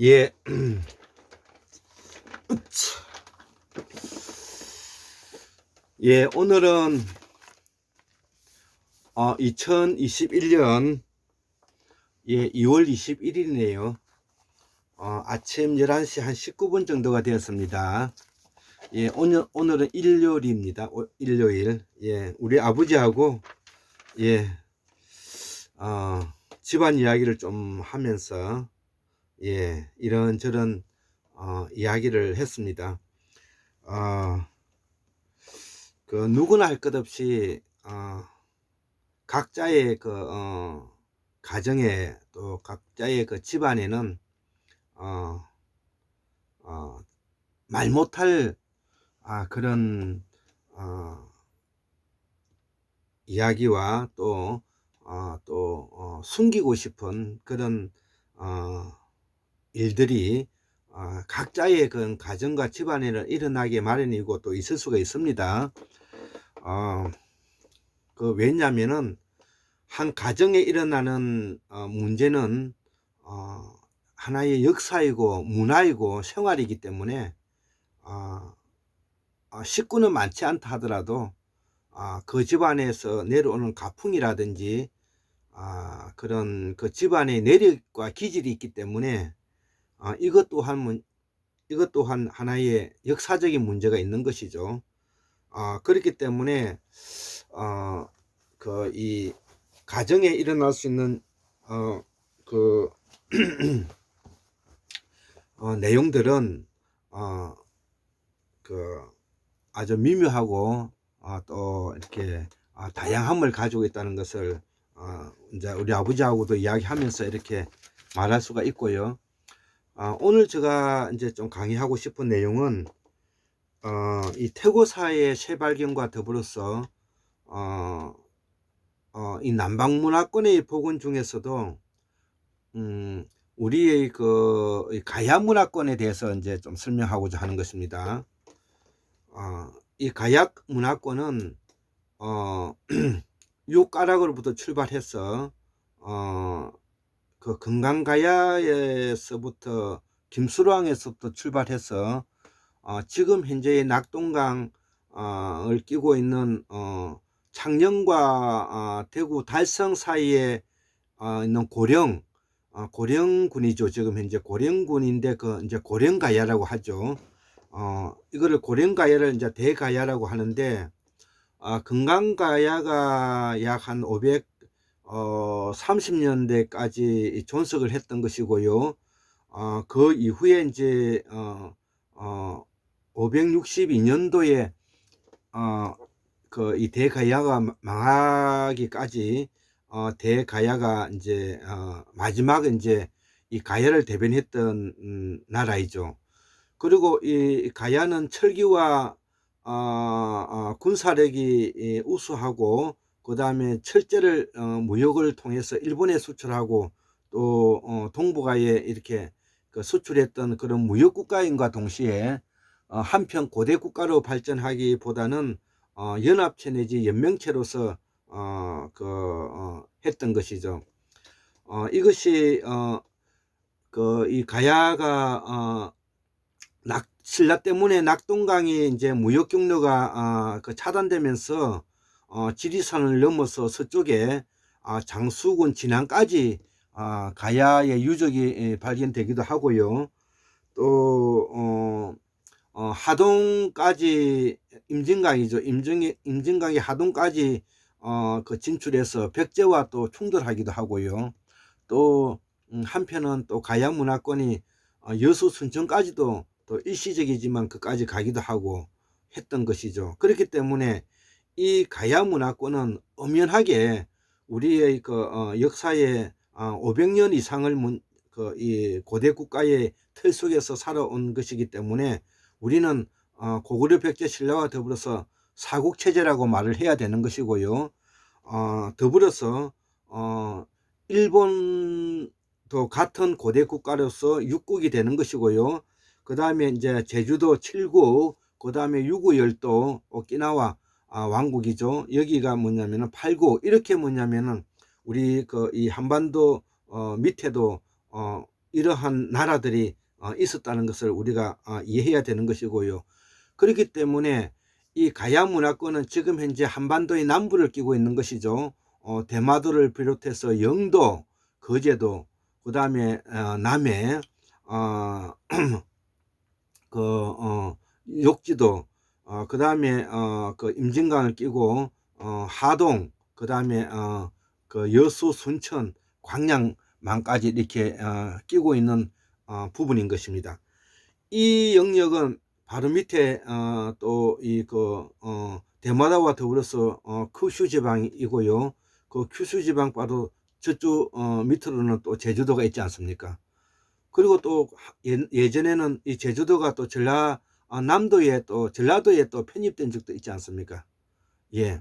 예. 예, 오늘은 어, 2021년 예, 2월 21일이네요. 어, 아침 11시 한 19분 정도가 되었습니다. 예, 오늘, 오늘은 일요일입니다. 오- 일요일. 예, 우리 아버지하고, 예, 어, 집안 이야기를 좀 하면서, 예, 이런저런, 어, 이야기를 했습니다. 어, 그, 누구나 할 것 없이, 어, 각자의 그, 어, 가정에 또 각자의 그 집안에는, 어, 어, 말 못할, 아, 그런, 어, 이야기와 또, 어, 또, 어, 숨기고 싶은 그런, 어, 일들이, 어, 각자의 그 가정과 집안에는 일어나게 마련이고 또 있을 수가 있습니다. 어, 그, 왜냐면은, 한 가정에 일어나는, 어, 문제는, 어, 하나의 역사이고 문화이고 생활이기 때문에, 어, 어, 식구는 많지 않다 하더라도 아, 그 집안에서 내려오는 가풍이라든지 아, 그런 그 집안의 내력과 기질이 있기 때문에 아, 이것 또한 문, 이것 또한 하나의 역사적인 문제가 있는 것이죠. 아, 그렇기 때문에 어, 그 이 가정에 일어날 수 있는 어, 그 어, 내용들은 어, 그 아주 미묘하고 어, 또 이렇게 어, 다양함을 가지고 있다는 것을 어, 이제 우리 아버지하고도 이야기하면서 이렇게 말할 수가 있고요. 어, 오늘 제가 이제 좀 강의하고 싶은 내용은 어, 이 태고사의 새발견과 더불어서 어, 어, 이 남방문화권의 복원 중에서도 음, 우리의 그 가야 문화권에 대해서 이제 좀 설명하고자 하는 것입니다. 어, 이 가약 문화권은 어, 요가락으로부터 출발해서 어, 그 금강가야에서부터 김수로항에서부터 출발해서 어, 지금 현재의 낙동강을 끼고 있는 어, 창녕과 어, 대구 달성 사이에 어, 있는 고령 어, 고령군이죠. 지금 현재 고령군인데 그 이제 고령가야라고 하죠. 어, 이거를 고령가야를 이제 대가야라고 하는데, 아, 금강가야가 약 한 500, 어, 30년대까지 존속을 했던 것이고요. 어, 그 이후에 이제, 어, 어, 562년도에, 어, 그, 이 대가야가 망하기까지, 어, 대가야가 이제, 어, 마지막 이제 이 가야를 대변했던, 음, 나라이죠. 그리고 이 가야는 철기와 어, 어, 군사력이 이, 우수하고 그 다음에 철제를 어, 무역을 통해서 일본에 수출하고 또 어, 동북아에 이렇게 그 수출했던 그런 무역 국가인과 동시에 어, 한편 고대 국가로 발전하기보다는 어, 연합체 내지 연맹체로서 어, 그, 어, 했던 것이죠. 어, 이것이 어, 그 이 가야가 어, 낙, 신라 때문에 낙동강이 이제 무역 경로가 어, 그 차단되면서 어, 지리산을 넘어서 서쪽에 어, 장수군 진안까지 어, 가야의 유적이 예, 발견되기도 하고요. 또 어, 어, 하동까지 임진강이죠. 임진 임진강이 하동까지 어, 그 진출해서 백제와 또 충돌하기도 하고요. 또 음, 한편은 또 가야 문화권이 어, 여수 순천까지도 또 일시적이지만 그까지 가기도 하고 했던 것이죠. 그렇기 때문에 이 가야 문화권은 엄연하게 우리의 그 어, 역사의 어, 500년 이상을 문, 그, 이 고대 국가의 틀 속에서 살아온 것이기 때문에 우리는 어, 고구려 백제 신라와 더불어서 사국 체제라고 말을 해야 되는 것이고요. 어, 더불어서 어, 일본도 같은 고대 국가로서 육국이 되는 것이고요. 그 다음에 이제 제주도 7국, 그 다음에 6구 열도, 오키나와 아, 왕국이죠. 여기가 뭐냐면은 8구, 이렇게 뭐냐면은 우리 그 이 한반도 어, 밑에도 어, 이러한 나라들이 어, 있었다는 것을 우리가 어, 이해해야 되는 것이고요. 그렇기 때문에 이 가야 문화권은 지금 현재 한반도의 남부를 끼고 있는 것이죠. 어, 대마도를 비롯해서 영도, 거제도, 그 다음에 어, 남해, 어, 그 어, 욕지도, 어, 그 다음에 어, 그 임진강을 끼고 어, 하동, 그 다음에 어, 그 여수, 순천, 광양만까지 이렇게 어, 끼고 있는 어, 부분인 것입니다. 이 영역은 바로 밑에 어, 또 이 그 어, 대마다와 더불어서 어, 큐슈 지방이고요. 그 큐슈 지방 바로 저쪽 어, 밑으로는 또 제주도가 있지 않습니까? 그리고 또 예, 예전에는 이 제주도가 또 전라 어, 남도에 또 전라도에 또 편입된 적도 있지 않습니까? 예.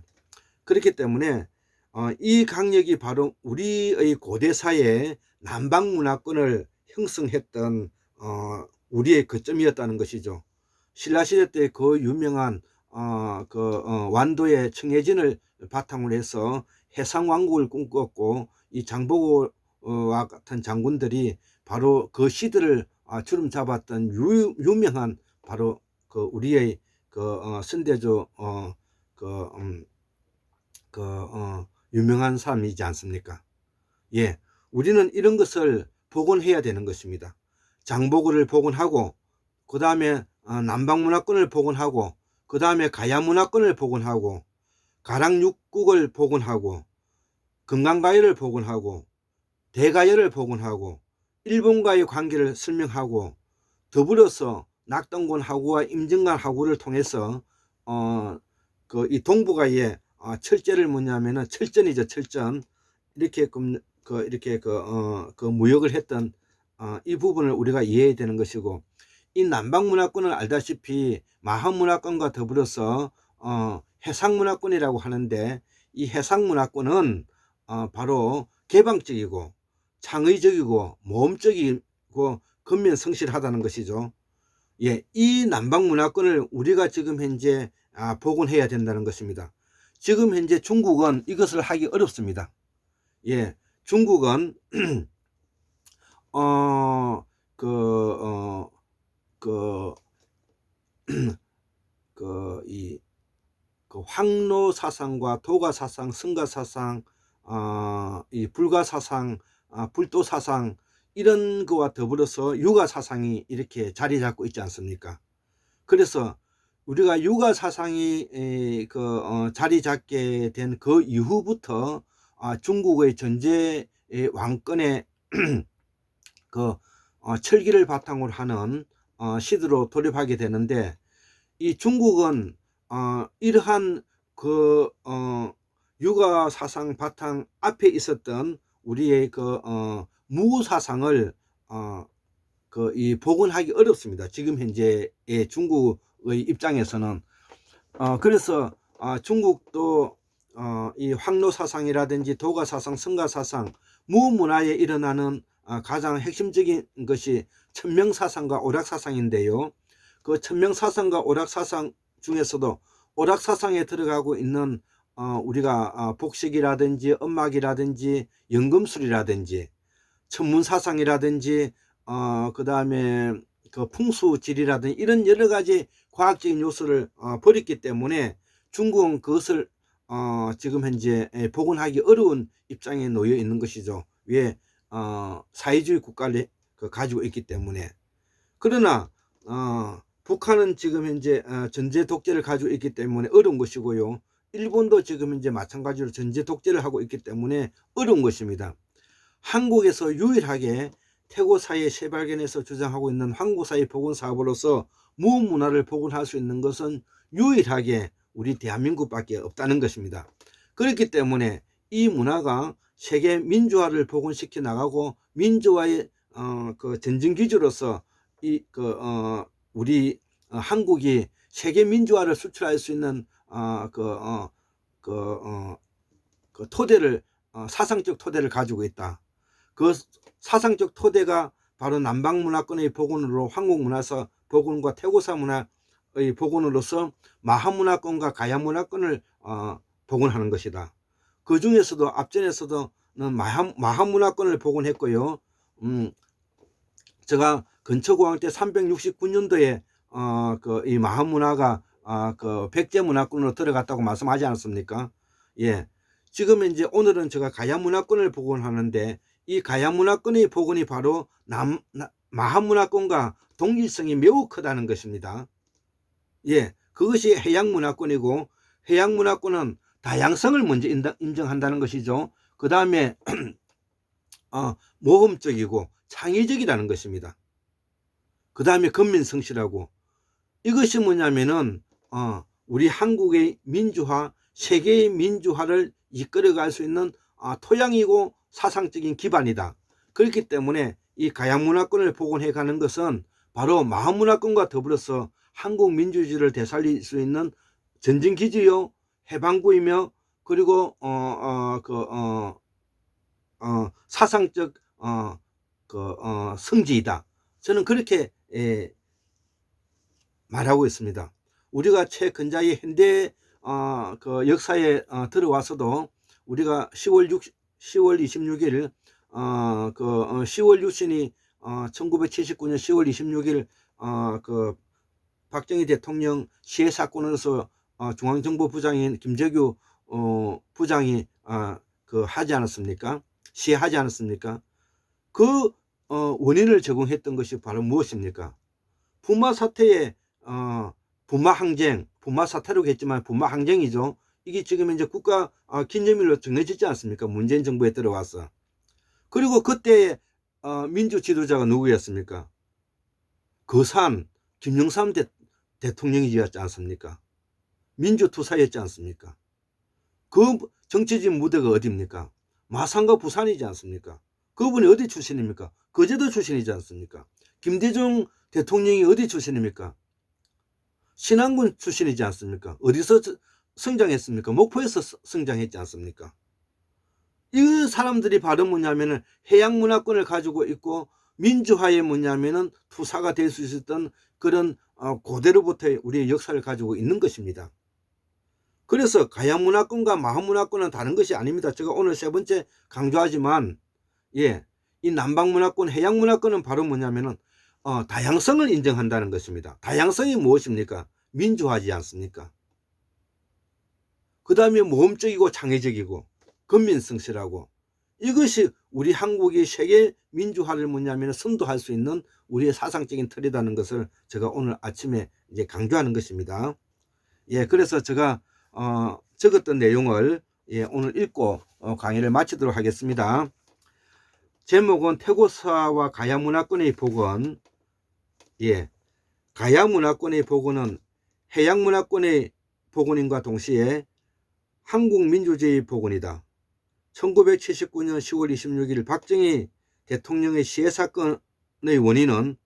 그렇기 때문에 어, 이 강력이 바로 우리의 고대사의 남방 문화권을 형성했던 어, 우리의 거점이었다는 것이죠. 신라 시대 때 그 유명한 어, 그 어, 완도의 청해진을 바탕으로 해서 해상 왕국을 꿈꿨고 이 장보고와 같은 장군들이 바로 그 시대를 아, 주름 잡았던 유, 유명한 바로 그 우리의 그 어, 선대조 어, 그, 음, 그 어, 유명한 사람이지 않습니까? 예, 우리는 이런 것을 복원해야 되는 것입니다. 장보고를 복원하고 그 다음에 어, 남방문화권을 복원하고 그 다음에 가야문화권을 복원하고 가랑육국을 복원하고 금강가요를 복원하고 대가요를 복원하고 일본과의 관계를 설명하고 더불어서 낙동군 하구와 임진관 하구를 통해서 어 그 이 동북아의 어, 철제를 뭐냐면은 철전이죠 철전 이렇게 그, 그 이렇게 그, 어, 그 무역을 했던 어, 이 부분을 우리가 이해해야 되는 것이고 이 남방 문화권을 알다시피 마한 문화권과 더불어서 어, 해상 문화권이라고 하는데 이 해상 문화권은 어, 바로 개방적이고 창의적이고 모험적이고 근면 성실하다는 것이죠. 예, 이 남방 문화권을 우리가 지금 현재 아, 복원해야 된다는 것입니다. 지금 현재 중국은 이것을 하기 어렵습니다. 예, 중국은 어, 그, 어, 그, 그, 이, 그 황로 사상과 도가 사상, 승가 사상, 어, 이 불가 사상, 아, 불도 사상, 이런 거와 더불어서 육아 사상이 이렇게 자리 잡고 있지 않습니까? 그래서 우리가 육아 사상이 에, 그 어, 자리 잡게 된 그 이후부터 아, 중국의 전제 왕권의 그 어, 철기를 바탕으로 하는 어, 시대로 돌입하게 되는데 이 중국은 어, 이러한 그 어, 육아 사상 바탕 앞에 있었던 우리의 그 어, 무구 사상을 어, 그 이 복원하기 어렵습니다. 지금 현재의 중국의 입장에서는 어, 그래서 어, 중국도 어, 이 황로 사상이라든지 도가 사상, 성가 사상, 무문화에 일어나는 어, 가장 핵심적인 것이 천명 사상과 오락 사상인데요. 그 천명 사상과 오락 사상 중에서도 오락 사상에 들어가고 있는 어, 우리가 어, 복식이라든지 음악이라든지 연금술이라든지 천문사상이라든지 어, 그 다음에 그 풍수지리라든지 이런 여러 가지 과학적인 요소를 어, 버렸기 때문에 중국은 그것을 어, 지금 현재 복원하기 어려운 입장에 놓여 있는 것이죠. 왜 어, 사회주의 국가를 그 가지고 있기 때문에 그러나 어, 북한은 지금 현재 어, 전제 독재를 가지고 있기 때문에 어려운 것이고요. 일본도 지금 이제 마찬가지로 전제 독재를 하고 있기 때문에 어려운 것입니다. 한국에서 유일하게 태고사의 새발견에서 주장하고 있는 한국사의 복원 사업으로서 무문화를 복원할 수 있는 것은 유일하게 우리 대한민국밖에 없다는 것입니다. 그렇기 때문에 이 문화가 세계 민주화를 복원시켜 나가고 민주화의 어, 그 전진 기주로서 이 그 어, 우리 어, 한국이 세계 민주화를 수출할 수 있는 어, 그, 어, 그, 어, 그 토대를 어, 사상적 토대를 가지고 있다. 그 사상적 토대가 바로 남방 문화권의 복원으로 한국 문화사 복원과 태고사 문화의 복원으로서 마하 문화권과 가야 문화권을 어, 복원하는 것이다. 그 중에서도 앞전에서도는 마하, 마하 문화권을 복원했고요. 음, 제가 근처공항 때 369년도에 어 그 이 마하문화가 아 그 백제 문화권으로 들어갔다고 말씀하지 않았습니까? 예. 지금 이제 오늘은 제가 가야 문화권을 복원하는데 이 가야 문화권의 복원이 바로 남 나- 마하 문화권과 동일성이 매우 크다는 것입니다. 예. 그것이 해양 문화권이고 해양 문화권은 다양성을 먼저 인다- 인정 한다는 것이죠. 그 다음에 어, 모험적이고 창의적이라는 것입니다. 그 다음에 건민성실하고 이것이 뭐냐면은 어, 우리 한국의 민주화, 세계의 민주화를 이끌어갈 수 있는 아, 토양이고 사상적인 기반이다. 그렇기 때문에 이 가양문화권을 복원해 가는 것은 바로 마음문화권과 더불어서 한국 민주주의를 되살릴 수 있는 전진기지요, 해방구이며 그리고 어, 어, 그, 어, 어, 사상적 어, 그, 어, 성지이다. 저는 그렇게 예, 말하고 있습니다. 우리가 최근자의 현대 어, 그 역사에 어, 들어와서도 우리가 10월 6 10월 26일 어, 그 어, 10월 유신이 어, 1979년 10월 26일 어, 그 박정희 대통령 시해 사건으로서 어, 중앙정보 부장인 김재규 어, 부장이 어, 그 하지 않았습니까? 시해하지 않았습니까? 그 어, 원인을 제공했던 것이 바로 무엇입니까? 부마 사태의 어, 부마 항쟁, 부마 사태로 했지만 부마 항쟁이죠. 이게 지금 이제 국가 어, 기념일로 정해지지 않습니까? 문재인 정부에 들어와서. 그리고 그때 어, 민주 지도자가 누구였습니까? 거산 김영삼 대, 대통령이었지 않습니까? 민주투사였지 않습니까? 그 정치적 무대가 어디입니까? 마산과 부산이지 않습니까? 그분이 어디 출신입니까? 거제도 출신이지 않습니까? 김대중 대통령이 어디 출신입니까? 신안군 출신이지 않습니까? 어디서 저- 성장했습니까? 목포에서 서- 성장했지 않습니까? 이 사람들이 바로 뭐냐면은 해양 문화권을 가지고 있고 민주화에 뭐냐면은 투사가 될 수 있었던 그런 어, 고대로부터 우리의 역사를 가지고 있는 것입니다. 그래서 가야 문화권과 마하 문화권은 다른 것이 아닙니다. 제가 오늘 세 번째 강조하지만 예, 이 남방 문화권, 해양 문화권은 바로 뭐냐면은 어, 다양성을 인정한다는 것입니다. 다양성이 무엇입니까? 민주화지 않습니까? 그 다음에 모험적이고 창의적이고 건민성실하고 이것이 우리 한국이 세계 민주화를 뭐냐면 선도할 수 있는 우리의 사상적인 틀이라는 것을 제가 오늘 아침에 이제 강조하는 것입니다. 예, 그래서 제가 어, 적었던 내용을 예, 오늘 읽고 어, 강의를 마치도록 하겠습니다. 제목은 태고사와 가야 문화권의 복원. 예, 가야 문화권의 복원은 해양 문화권의 복원인과 동시에 한국 민주주의 복원이다. 1979년 10월 26일 박정희 대통령의 시해 사건의 원인은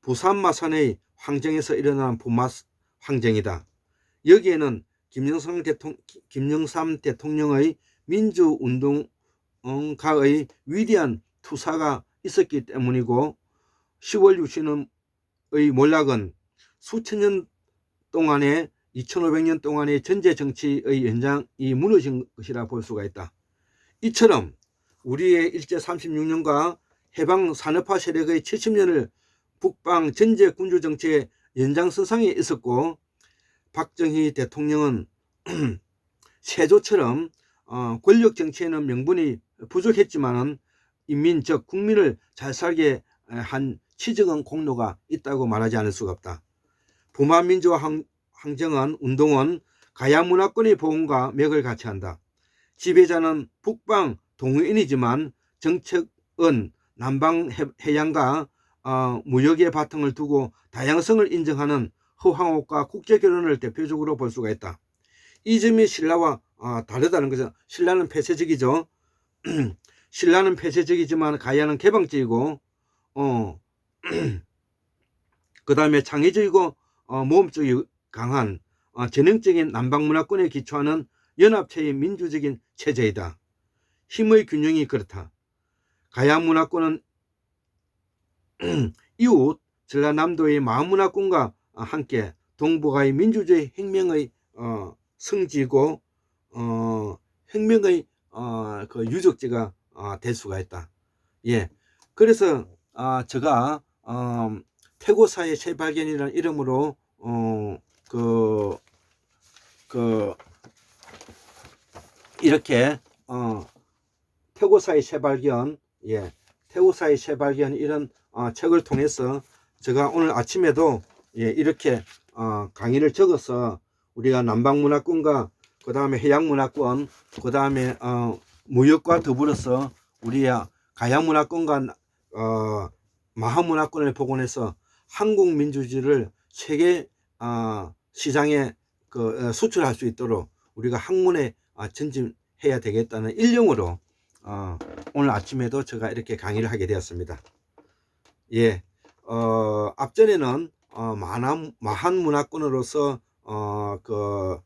부산 마산의 황정에서 일어난 부마 황정이다. 여기에는 김영삼, 대통, 김영삼 대통령의 민주운동가의 위대한 투사가 있었기 때문이고 10월 유신의 몰락은 수천 년 동안의 2500년 동안의 전제 정치의 연장이 무너진 것이라 볼 수가 있다. 이처럼 우리의 일제 36년과 해방 산업화 세력의 70년을 북방 전제 군주 정치의 연장선상에 있었고 박정희 대통령은 세조처럼 어, 권력 정치에는 명분이 부족했지만은 인민 즉 국민을 잘 살게 한 치적은 공로가 있다고 말하지 않을 수가 없다. 부마민주화 항, 항정은 운동은 가야 문화권의 보험과 맥을 같이 한다. 지배자는 북방 동인이지만 정책은 남방 해- 해양과 어, 무역의 바탕을 두고 다양성을 인정하는 허황옥과 국제결혼을 대표적으로 볼 수가 있다. 이 점이 신라와 아, 다르다는 것은 신라는 폐쇄적이죠. 신라는 폐쇄적이지만 가야는 개방적이고 어, 그 다음에 창의적이고 어, 모험적이 강한 어, 전형적인 남방 문화권에 기초하는 연합체의 민주적인 체제이다. 힘의 균형이 그렇다. 가야 문화권은 이웃 전라남도의 마문화권과 함께 동북아의 민주주의 혁명의 어, 성지고 어, 혁명의 어, 그 유적지가 어, 될 수가 있다. 예. 그래서 아, 제가 어, 태고사의 재발견이라는 이름으로 어, 그, 그 이렇게 어, 태고사의 재발견, 예, 태고사의 재발견 이런 어, 책을 통해서 제가 오늘 아침에도 예, 이렇게 어, 강의를 적어서 우리가 남방문화권과 그 다음에 해양문화권, 그 다음에 어, 무역과 더불어서 우리야 가야문화권과 어, 마하문화권을 복원해서 한국 민주주의를 세계 어, 시장에 그 어, 수출할 수 있도록 우리가 학문에 어, 전진해야 되겠다는 일념으로 어, 오늘 아침에도 제가 이렇게 강의를 하게 되었습니다. 예, 어, 앞전에는 어, 마한, 마한 문화권으로서 어, 그,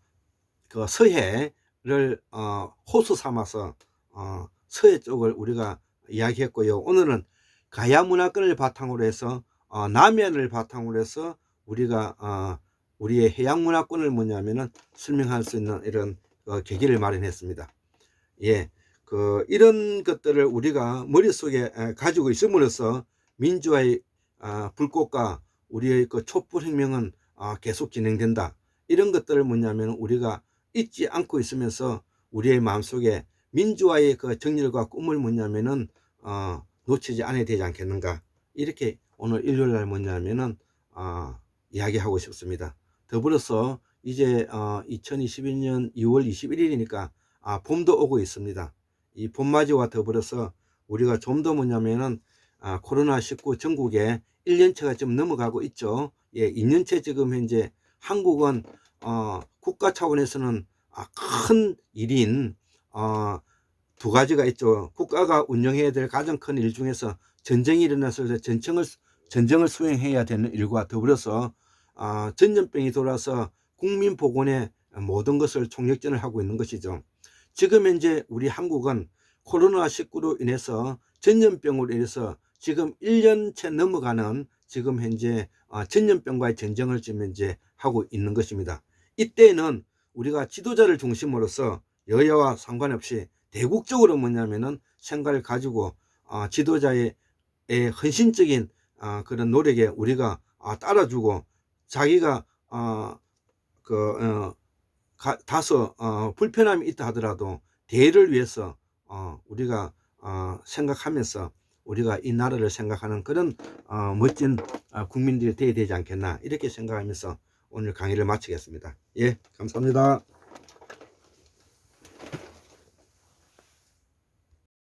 그 서해를 어, 호수 삼아서 어, 서해 쪽을 우리가 이야기했고요. 오늘은 가야 문화권을 바탕으로 해서 어, 남해안을 바탕으로 해서 우리가 어, 우리의 해양 문화권을 뭐냐면은 설명할 수 있는 이런 어, 계기를 마련했습니다. 예, 그 이런 것들을 우리가 머릿속에 에, 가지고 있음으로써 민주화의 아, 불꽃과 우리의 그 촛불 혁명은 아, 계속 진행된다. 이런 것들을 뭐냐면 우리가 잊지 않고 있으면서 우리의 마음속에 민주화의 그 정렬과 꿈을 뭐냐면은 어, 놓치지 않아야 되지 않겠는가. 이렇게 오늘 일요일 날 뭐냐면은 어, 이야기하고 싶습니다. 더불어서 이제 어, 2021년 2월 21일이니까 아, 봄도 오고 있습니다. 이 봄맞이와 더불어서 우리가 좀 더 뭐냐면은 아, 코로나19 전국에 1년째가 좀 넘어가고 있죠. 예, 2년째 지금 현재 한국은 어, 국가 차원에서는 아, 큰 일인 어, 두 가지가 있죠. 국가가 운영해야 될 가장 큰 일 중에서 전쟁이 일어났을 때 전쟁을 전쟁을 수행해야 되는 일과 더불어서 아, 전염병이 돌아서 국민 보건에 모든 것을 총력전을 하고 있는 것이죠. 지금 현재 우리 한국은 코로나19로 인해서 전염병으로 인해서 지금 1년째 넘어가는 지금 현재 어, 전염병과의 전쟁을 지금 현재 하고 있는 것입니다. 이때는 우리가 지도자를 중심으로서 여야와 상관없이 대국적으로 뭐냐면은 생각을 가지고 어, 지도자의 의 헌신적인 어, 그런 노력에 우리가 어, 따라주고 자기가 어, 그 어, 가, 다소 어, 불편함이 있다 하더라도 대를 위해서 어, 우리가 어, 생각하면서 우리가 이 나라를 생각하는 그런 어, 멋진 어, 국민들이 되어야 되지 않겠나 이렇게 생각하면서 오늘 강의를 마치겠습니다. 예, 감사합니다.